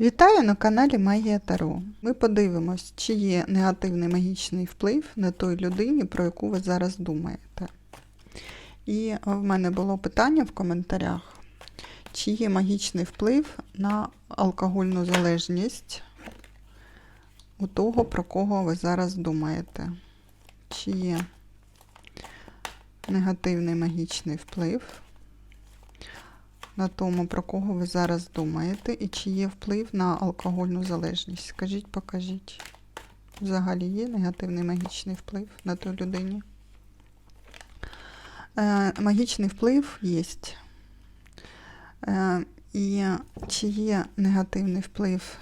Вітаю на каналі Магія Таро. Ми подивимось, чи є негативний магічний вплив на той людині, про яку ви зараз думаєте. І в мене було питання в коментарях, чи є магічний вплив на алкогольну залежність у того, про кого ви зараз думаєте. Чи є негативний магічний вплив на тому, про кого ви зараз думаєте, і чи є вплив на алкогольну залежність. Скажіть, покажіть. Взагалі є негативний магічний вплив на ту людині? Е, магічний вплив є. Е, і чи є негативний вплив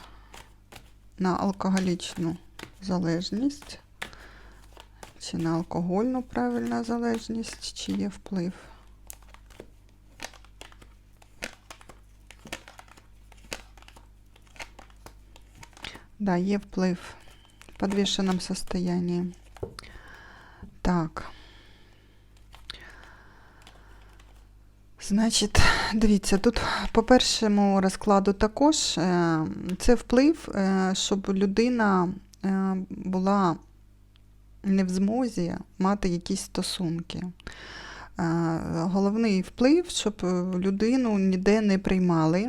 на алкоголічну залежність, чи на алкогольну правильну залежність, чи є вплив? Да, є вплив в подвешенном состоянии. Так. Значить, дивіться, тут по першому розкладу також е, це вплив, е, щоб людина е, була не в змозі мати якісь стосунки. Головний вплив, щоб людину ніде не приймали,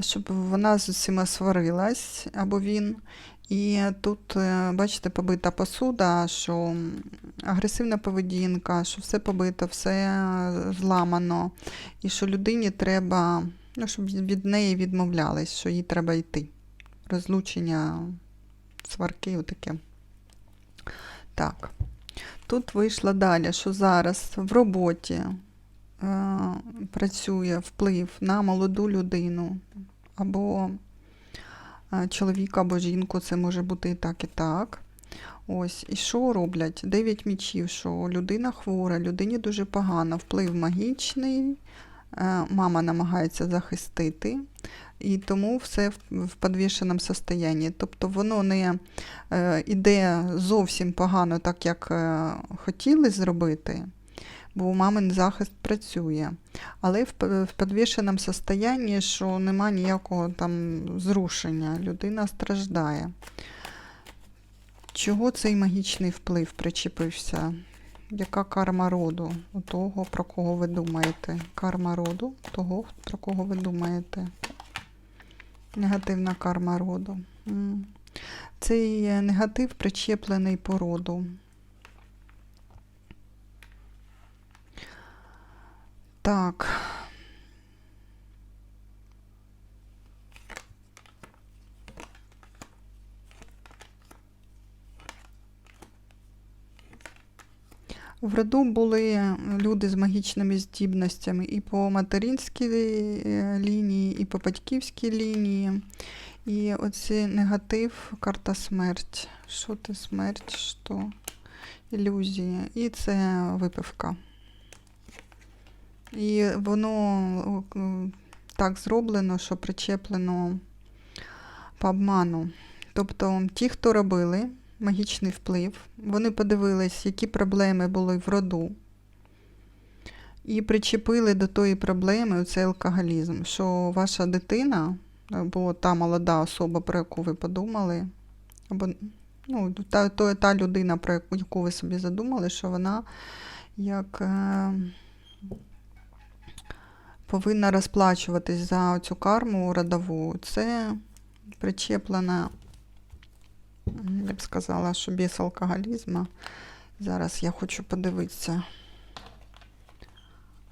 щоб вона з усіма сварилась або він. І тут, е, бачите, побита посуда, що агресивна поведінка, що все побито, все зламано, і що людині треба, ну, щоб від неї відмовлялись, що їй треба йти. Розлучення, сварки, отаке. Так. Тут вийшло далі, що зараз в роботі е, працює вплив на молоду людину або е, чоловіка, або жінку, це може бути і так, і так. Ось, і що роблять? Дев'ять мічів, що людина хвора, людині дуже погано, вплив магічний, е, мама намагається захистити, і тому все в, підвішеному состоянні. Тобто воно не е, іде зовсім погано, так як е, хотіли зробити, бо у мамин захист працює. Але в, підвішеному состоянні, що нема ніякого там зрушення, людина страждає. Чого цей магічний вплив причепився? Яка карма роду у того, про кого ви думаєте? Карма роду того, про кого ви думаєте? Негативна карма роду. Цей е, негатив причеплений по роду. Так. В роду були люди з магічними здібностями і по материнській е, лінії, і по батьківській лінії. І оцей негатив, карта смерть. Що це смерть? Що? Ілюзії. І це випивка. І воно е, так зроблено, що причеплено по обману. Тобто ті, хто робили магічний вплив, вони подивились, які проблеми були в роду, і причепили до тої проблеми цей алкоголізм, що ваша дитина, або та молода особа, про яку ви подумали, або ну, та, та, людина, про яку, ви собі задумали, що вона як. Повинна розплачуватись за цю карму родову. Це причеплена, я б сказала, що без алкоголізму. Зараз я хочу подивитися,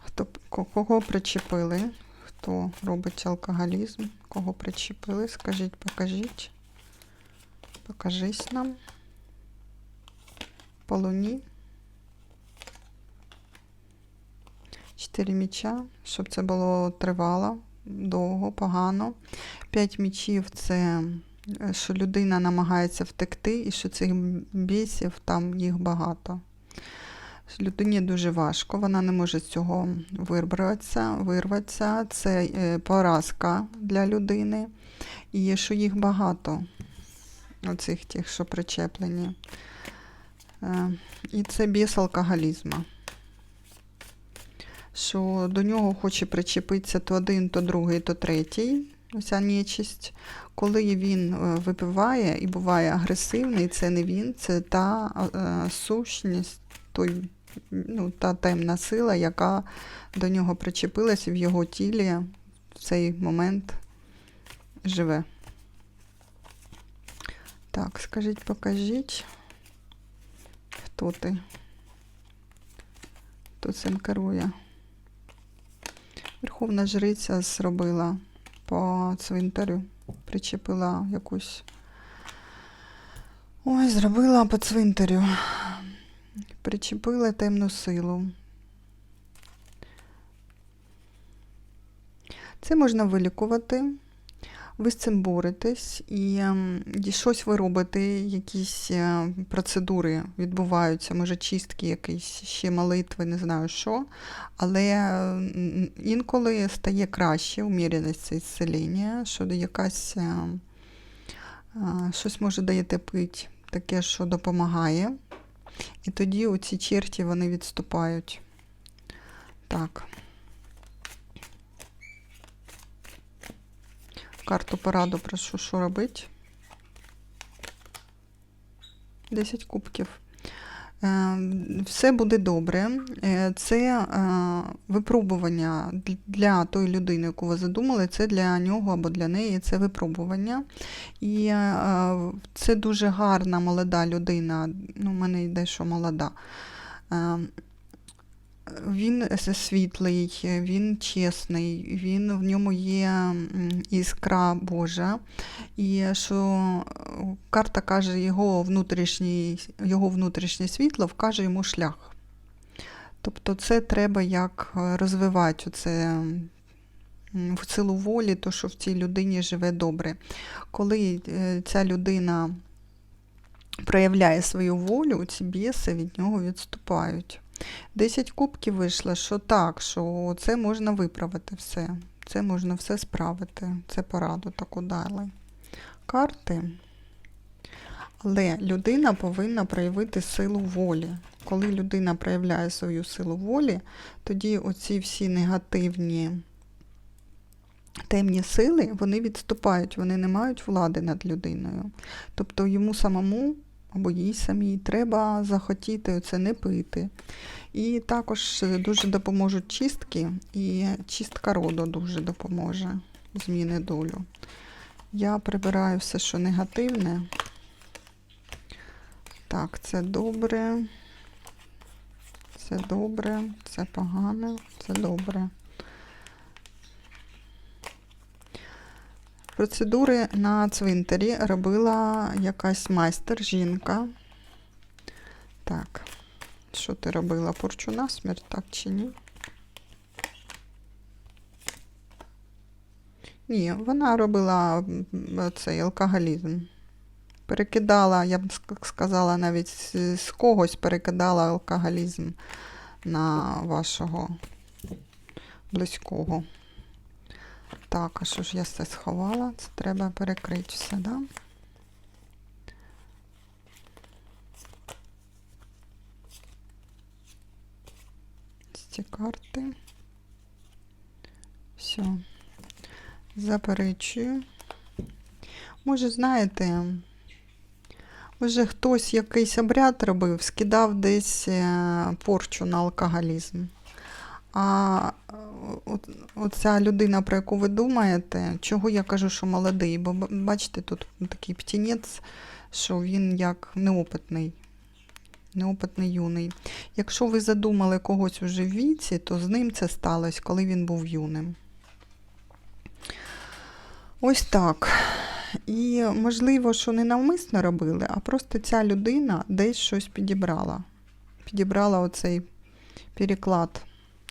хто, кого причепили, хто робить алкоголізм, кого причепили, скажіть, покажіть. Покажись нам. По луні. Чотири міча, щоб це було тривало, довго, погано. П'ять мічів це е, що людина намагається втекти, і що цих бісів там їх багато. Людині дуже важко, вона не може з цього вирватися. вирватися. Це е, поразка для людини. І що їх багато, оцих тих, що причеплені. Е, І це біс алкоголізму що до нього хоче причепитися то один, то другий, то третій. Оця нечисть, коли він е, випиває і буває агресивний, це не він, це та е, сущність, той, ну, та темна сила, яка до нього причепилась і в його тілі в цей момент живе. Так, скажіть, покажіть, хто ти? Хто цим керує? Верховна жриця зробила по цвинтарю, причепила якусь. Ой, зробила по цвинтарю. Причепила темну силу. Це можна вилікувати. Ви з цим боретесь і, ем, щось ви робите, якісь е, процедури відбуваються, може чистки, якісь ще молитви, не знаю що. Але інколи стає краще уміреність це зцілення, що якась е, е, щось може даєте пить, таке, що допомагає. І тоді оці черті вони відступають. Так. Карту пораду прошу, що робити. 10 кубків. Е, Все буде добре. Е, Це е, випробування для тої людини, яку ви задумали, це для нього або для неї це випробування. І це дуже гарна молода людина. Ну, в мене йде, що молода. Він світлий, він чесний, він, в ньому є іскра Божа. І що е, карта каже, його внутрішній, його внутрішнє світло вкаже йому шлях. Тобто це треба як е, розвивати оце в силу волі, то, що в цій людині живе добре. Коли е, ця людина проявляє свою волю, ці біси від нього відступають. 10 кубків вийшло, що так, що це можна виправити все. Це можна все справити. Це пораду таку дали. Карти. Але людина повинна проявити силу волі. Коли людина проявляє свою силу волі, тоді оці всі негативні темні сили, вони відступають, вони не мають влади над людиною. Тобто йому самому або їй самій треба захотіти це не пити. І також дуже допоможуть чистки, і чистка роду дуже допоможе зміни долю. Я прибираю все, що негативне. Так, це добре. Це добре, це погане, це добре. Процедури на цвинтарі робила якась майстер, жінка. Так, що ти робила? Порчу насмерть, так чи ні? Ні, вона робила цей алкоголізм. Перекидала, я б сказала, навіть з, когось перекидала алкоголізм на вашого близького. Так, а що ж я це сховала? Це треба перекрити все, да? Ці карти. Все. Заперечую. Може, знаєте, може хтось якийсь обряд робив, скидав десь е, порчу на алкоголізм. А оця людина, про яку ви думаєте, чого я кажу, що молодий? Бо бачите, тут такий птінець, що він як неопитний. Неопитний юний. Якщо ви задумали когось уже в віці, то з ним це сталося, коли він був юним. Ось так. І можливо, що не навмисно робили, а просто ця людина десь щось підібрала. Підібрала оцей переклад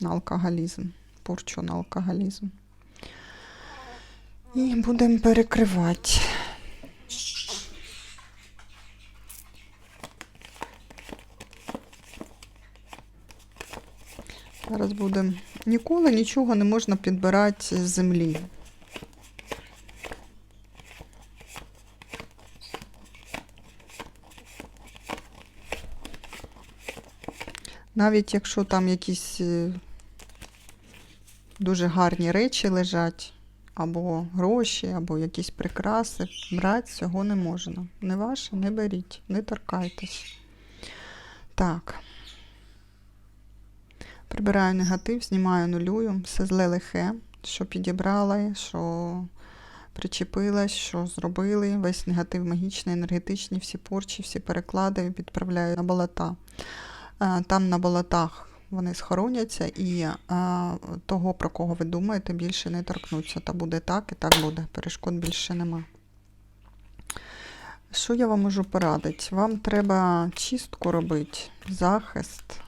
на алкоголізм, порчу на алкоголізм. І будемо перекривати. Зараз будемо. Ніколи нічого не можна підбирати з землі. Навіть якщо там якісь е, дуже гарні речі лежать, або гроші, або якісь прикраси. Брати цього не можна. Не ваше, не беріть, не торкайтесь. Так. Прибираю негатив, знімаю нулюю, все зле лихе, що підібрали, що причепилась, що зробили. Весь негатив магічний, енергетичний, всі порчі, всі переклади відправляю на болота. Е, Там на болотах вони схороняться і е, того, про кого ви думаєте, більше не торкнуться. Та буде так і так буде. Перешкод більше нема. Що я вам можу порадити? Вам треба чистку робити, захист.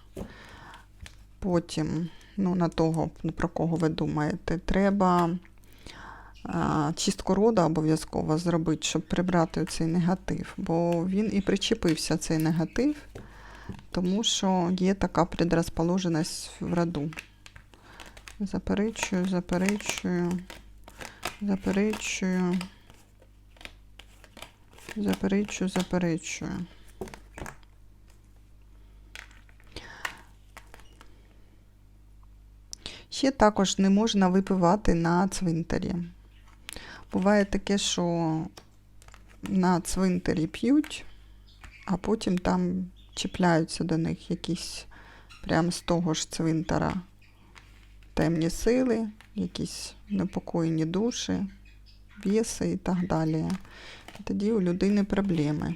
Потім, ну, на того, про кого ви думаєте, треба а, чистку рода обов'язково зробити, щоб прибрати цей негатив. Бо він і причепився цей негатив, тому що є така предрозположеність в роду. Заперечую, заперечую, заперечую, заперечую, заперечую. Ще також не можна випивати на цвинтарі. Буває таке, що на цвинтарі п'ють, а потім там чіпляються до них якісь прямо з того ж цвинтара темні сили, якісь непокоєні душі, біси і так далі. І тоді у людини проблеми.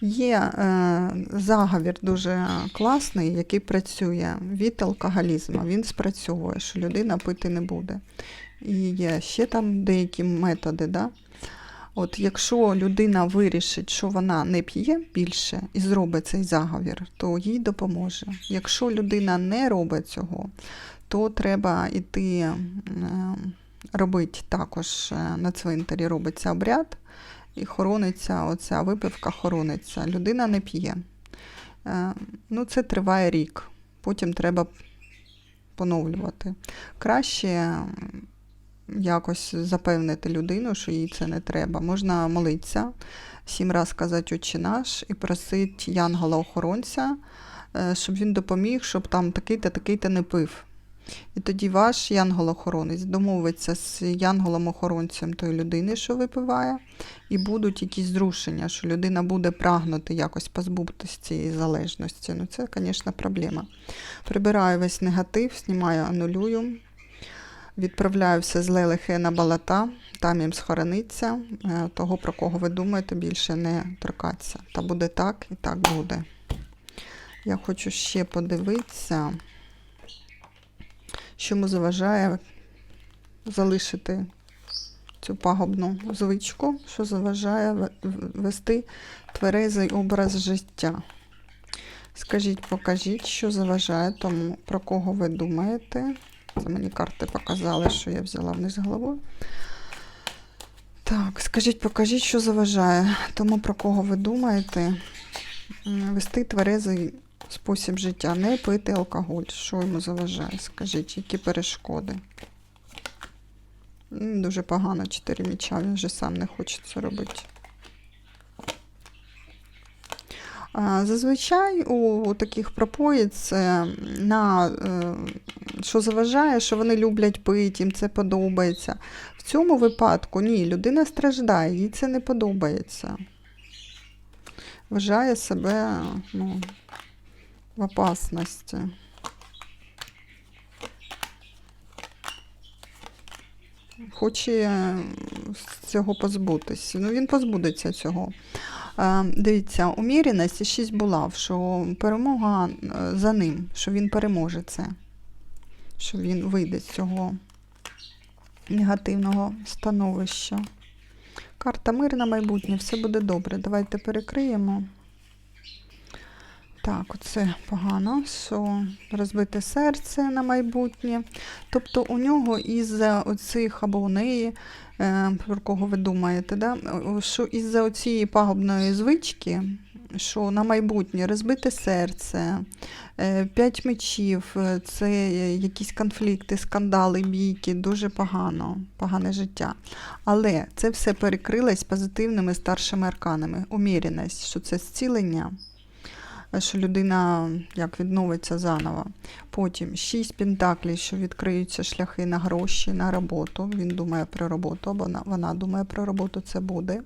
Є е, заговір дуже класний, який працює від алкоголізму. Він спрацьовує, що людина пити не буде. І є ще там деякі методи. Да? От якщо людина вирішить, що вона не п'є більше і зробить цей заговір, то їй допоможе. Якщо людина не робить цього, то треба йти е, робити також е, на цвинтарі робиться обряд і хорониться, оця випивка хорониться. Людина не п'є. Е, Ну, це триває рік. Потім треба поновлювати. Краще якось запевнити людину, що їй це не треба. Можна молитися, сім раз казати «Отче наш і просити янгола-охоронця, е, щоб він допоміг, щоб там такий-то, такий-то не пив. І тоді ваш янгол-охоронець домовиться з янголом-охоронцем тої людини, що випиває, і будуть якісь зрушення, що людина буде прагнути якось позбутися цієї залежності. Ну, це, звісно, проблема. Прибираю весь негатив, знімаю, анулюю, відправляю все зле лихе на балата, там їм схорониться. Е, Того, про кого ви думаєте, більше не торкаться. Та буде так і так буде. Я хочу ще подивитися що йому заважає залишити цю пагубну звичку, що заважає вести тверезий образ життя. Скажіть, покажіть, що заважає тому, про кого ви думаєте. Це мені карти показали, що я взяла вниз головою. Так, скажіть, покажіть, що заважає тому, про кого ви думаєте, вести тверезий спосіб життя, не пити алкоголь. Що йому заважає? Скажіть, які перешкоди? Дуже погано чотири міча, він вже сам не хоче це робити. Зазвичай у, таких пропоїць е, на е, що заважає, що вони люблять пити, їм це подобається. В цьому випадку ні, людина страждає, їй це не подобається. Вважає себе ну, в опасності. Хоче е, цього позбутися. Ну, він позбудеться цього. Е, Дивіться, уміреність і шість булав, що перемога е, за ним, що він переможе це, що він вийде з цього негативного становища. Карта мир на майбутнє, все буде добре. Давайте перекриємо. Так, оце погано, що розбите серце на майбутнє. Тобто у нього із-за оцих або у неї, про кого ви думаєте, да? що із-за цієї пагубної звички, що на майбутнє розбите серце, е, п'ять мечів, е, це якісь конфлікти, скандали, бійки, дуже погано, погане життя. Але це все перекрилось позитивними старшими арканами. Уміреність, що це зцілення е, що людина як відновиться заново. Потім шість пентаклів, що відкриються шляхи на гроші, на роботу. Він думає про роботу, або вона, вона думає про роботу, це буде.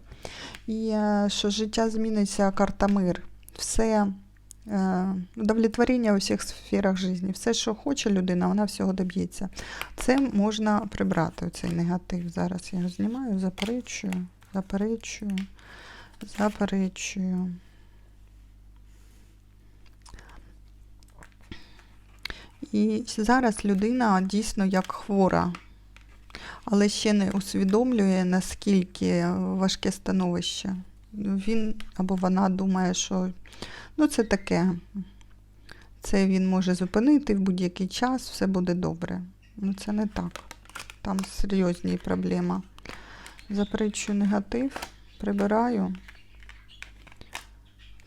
І е, що життя зміниться, карта мир. Все е, удовлетворення у всіх сферах життя. Все, що хоче людина, вона всього доб'ється. Це можна прибрати, цей негатив. Зараз я його знімаю, заперечую, заперечую, заперечую. І зараз людина дійсно як хвора, але ще не усвідомлює, наскільки важке становище. Він або вона думає, що ну, це таке. Це він може зупинити в будь-який час, все буде добре. Ну це не так. Там серйозні проблеми. Заперечую негатив, прибираю.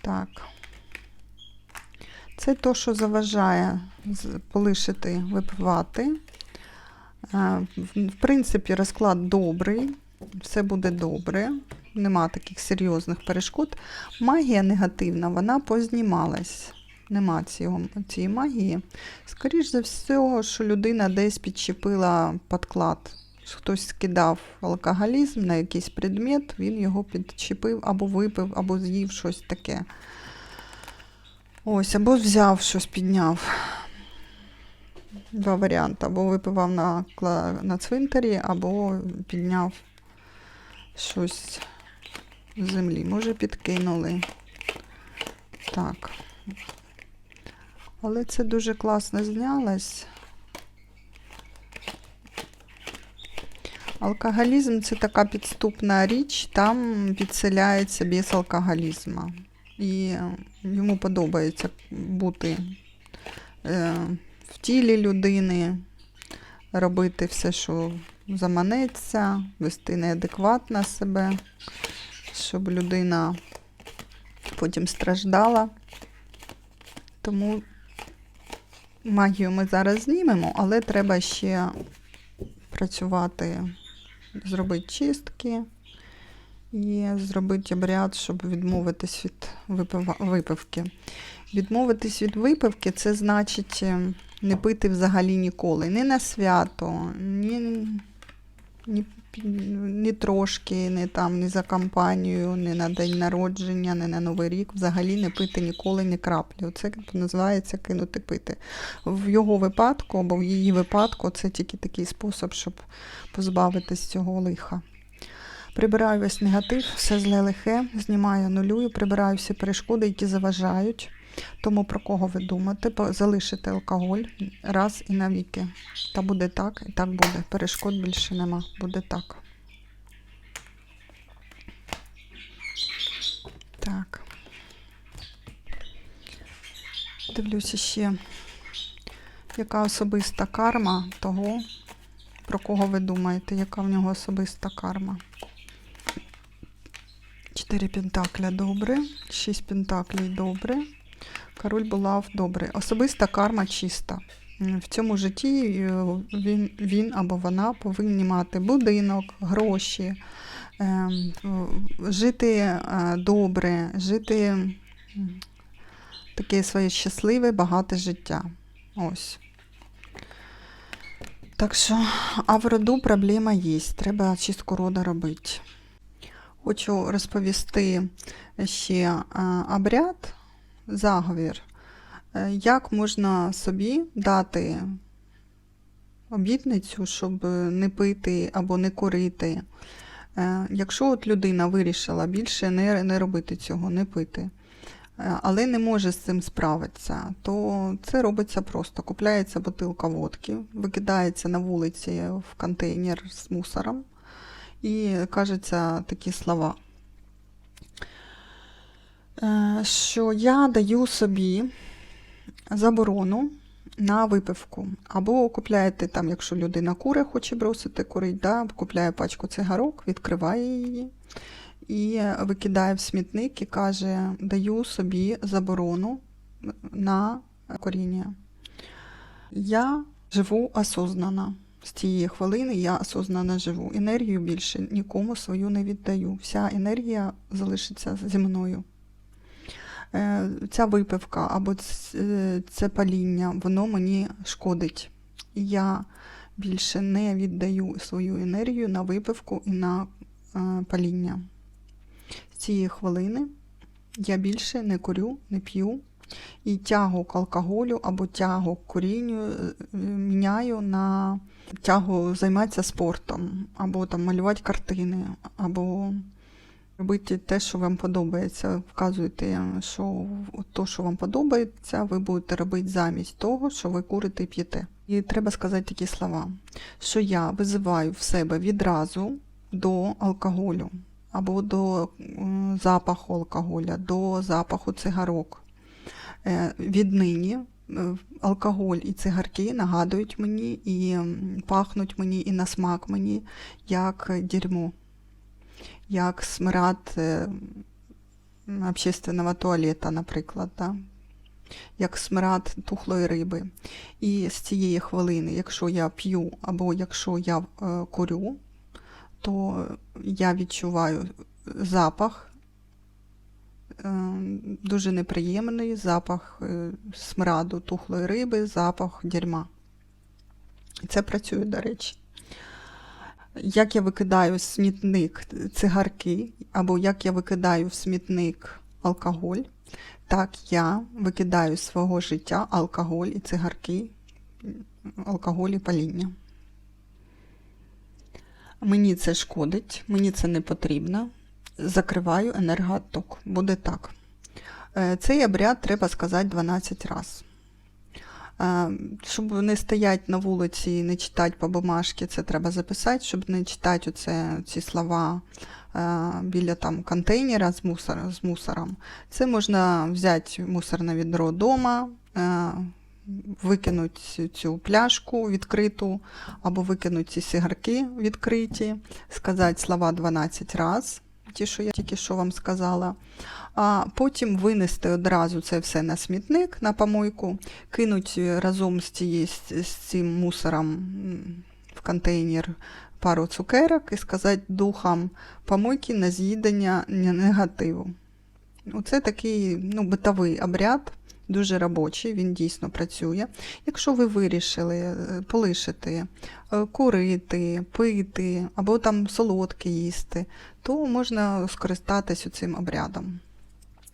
Так. Це то, що заважає полишити випивати. Е, В принципі, розклад добрий, все буде добре, нема таких серйозних перешкод. Магія негативна, вона познімалась. Нема цього, цієї магії. Скоріше за все, що людина десь підчепила підклад. Хтось скидав алкоголізм на якийсь предмет, він його підчепив або випив, або з'їв щось таке. Ось, або взяв щось, підняв. Два варіанти. Або випивав на, на цвинтарі, або підняв щось з землі. Може, підкинули. Так. Але це дуже класно знялось. Алкоголізм це така підступна річ, там підселяється без алкоголізму. І йому подобається бути е, в тілі людини, робити все, що заманеться, вести неадекватно себе, щоб людина потім страждала. Тому магію ми зараз знімемо, але треба ще працювати, зробити чистки і зробити обряд, щоб відмовитись від випивки. Відмовитись від випивки це значить е, не пити взагалі ніколи. Ні на свято, ні, ні, ні трошки, ні, там, ні за компанію, ні на день народження, ні на Новий рік. Взагалі не пити ніколи ні краплі. Це називається кинути пити. В його випадку або в її випадку це тільки такий спосіб, щоб позбавитись цього лиха. Прибираю весь негатив, все зле лихе, знімаю, нулюю, прибираю всі перешкоди, які заважають. Тому про кого ви думаєте, залишите алкоголь раз і навіки. Та буде так, і так буде. Перешкод більше нема. Буде так. Так. Дивлюся ще, яка особиста карма того, про кого ви думаєте, яка в нього особиста карма. Чотири пентакля добре, шість пентаклів добре. Король булав добре. Особиста карма чиста. В цьому житті е, він, він або вона повинні мати будинок, гроші, ем, жити е, добре, жити таке своє щасливе, багате життя. Ось. Так що, а в роду проблема є. Треба чистку рода робити. Хочу розповісти ще е, обряд, заговір, Е, як можна собі дати обітницю, щоб не пити або не курити. Е, Якщо от людина вирішила більше не, не робити цього, не пити, але не може з цим справитися, то це робиться просто. Купляється бутилка водки, викидається на вулиці в контейнер з мусором і кажуться такі слова. Е, Що я даю собі заборону на випивку. Або купляєте там, якщо людина кури хоче бросити курить, да, купляє пачку цигарок, відкриває її і викидає в смітник і каже: даю собі заборону на коріння. Я живу осознанно. З цієї хвилини я осознанно живу. Енергію більше нікому свою не віддаю. Вся енергія залишиться зі мною. е, ця випивка або е, це паління, воно мені шкодить. Я більше не віддаю свою енергію на випивку і на е, паління. З цієї хвилини я більше не курю, не п'ю. І тягу к алкоголю або тягу к курінню е, міняю на тягу займатися спортом, або там малювати картини, або робити те, що вам подобається. Вказуйте, що то, що вам подобається, ви будете робити замість того, що ви курите і п'єте. І треба сказати такі слова, що я визиваю в себе відразу до алкоголю, або до запаху алкоголя, до запаху цигарок. Е, Віднині е, алкоголь і цигарки нагадують мені і пахнуть мені, і на смак мені як дерьмо, як смрад е, общественного туалета, наприклад. Да? Як смрад тухлої риби. І з цієї хвилини, якщо я п'ю або якщо я курю, то я відчуваю запах дуже неприємний, запах е, смраду тухлої риби, запах дерьма. І це працює, до речі. Як я викидаю в смітник цигарки, або як я викидаю в смітник алкоголь, так я викидаю з свого життя алкоголь і цигарки, алкоголь і паління. Мені це шкодить, мені це не потрібно. Закриваю енергоотток. Буде так. Е, Цей обряд треба сказати 12 разів. Щоб не стояти на вулиці і не читати по бумажці, це треба записати, щоб не читати оце, ці слова е, біля там контейнера з, мусор, з мусором. Це можна взяти мусорне відро вдома, е, викинути цю пляшку відкриту, або викинути ці сигарки відкриті, сказати слова 12 разів, ті, що я тільки що вам сказала. А потім винести одразу це все на смітник, на помойку, кинуть разом з, цією, з цим мусором в контейнер пару цукерок і сказати духам помойки на з'їдення негативу. Оце такий ну, битовий обряд, дуже робочий, він дійсно працює. Якщо ви вирішили е, полишити е, курити, пити або там солодке їсти, то можна скористатися цим обрядом.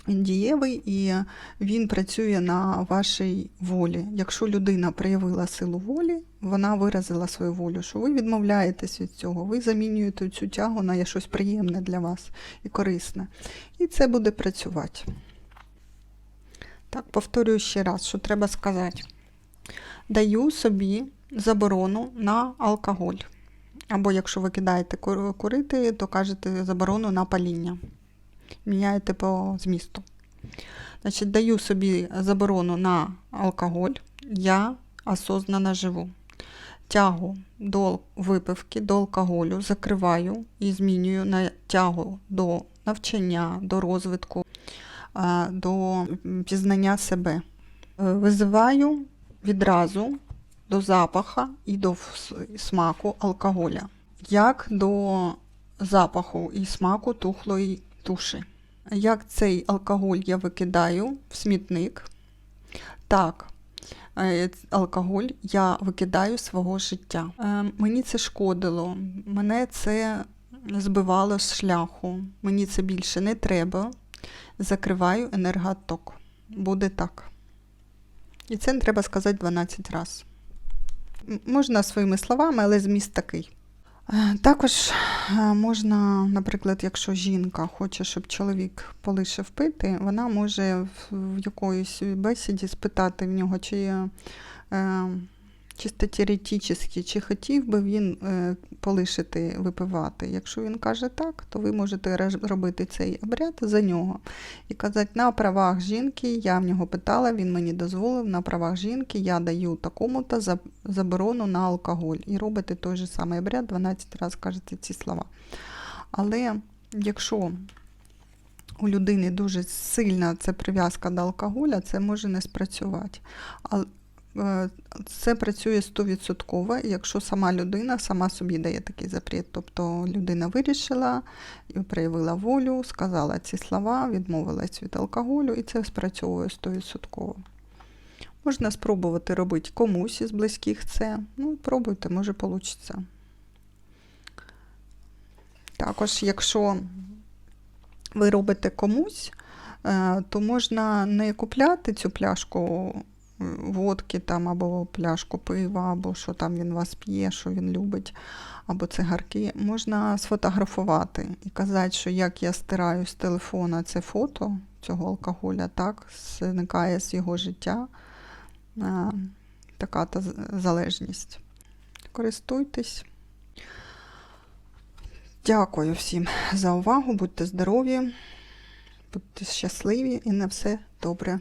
Він дієвий і він працює на вашій волі. Якщо людина проявила силу волі, вона виразила свою волю, що ви відмовляєтесь від цього, ви замінюєте цю тягу на щось приємне для вас і корисне. І це буде працювати. Так, повторюю ще раз, що треба сказати. Даю собі заборону на алкоголь. Або якщо ви кидаєте курити, то кажете заборону на паління. Міняєте по змісту. Значить, даю собі заборону на алкоголь. Я осознанно живу. Тягу до випивки, до алкоголю закриваю і змінюю на тягу до навчання, до розвитку, до пізнання себе. Е, Визиваю відразу до запаха і до смаку алкоголя, як до запаху і смаку тухлої туші. Як цей алкоголь я викидаю в смітник, так е, алкоголь я викидаю свого життя. Е, Мені це шкодило, мене це збивало з шляху, мені це більше не треба. Закриваю енергооток. Буде так. І це треба сказати 12 разів. Можна своїми словами, але зміст такий. Е, Також е, можна, наприклад, якщо жінка хоче, щоб чоловік полишив пити, вона може в, якоїсь бесіді спитати в нього, чи е, чисто теоретично, чи хотів би він е, полишити випивати. Якщо він каже так, то ви можете робити цей обряд за нього і казати, на правах жінки, я в нього питала, він мені дозволив, на правах жінки я даю такому-то заборону на алкоголь. І робите той же самий обряд, 12 разів кажете ці слова. Але якщо у людини дуже сильна ця прив'язка до алкоголя, це може не спрацювати. Е, це працює 100%, якщо сама людина сама собі дає такий запрет. Тобто людина вирішила, проявила волю, сказала ці слова, відмовилась від алкоголю, і це спрацьовує 100%. Можна спробувати робити комусь із близьких це. Ну, пробуйте, може вийде. Також, якщо ви робите комусь, е, то можна не купляти цю пляшку водки там, або пляшку пива, або що там він вас п'є, що він любить, або цигарки. Можна сфотографувати і казати, що як я стираю з телефона це фото цього алкоголя, так зникає з його життя така та залежність. Користуйтесь. Дякую всім за увагу. Будьте здорові, будьте щасливі і на все добре.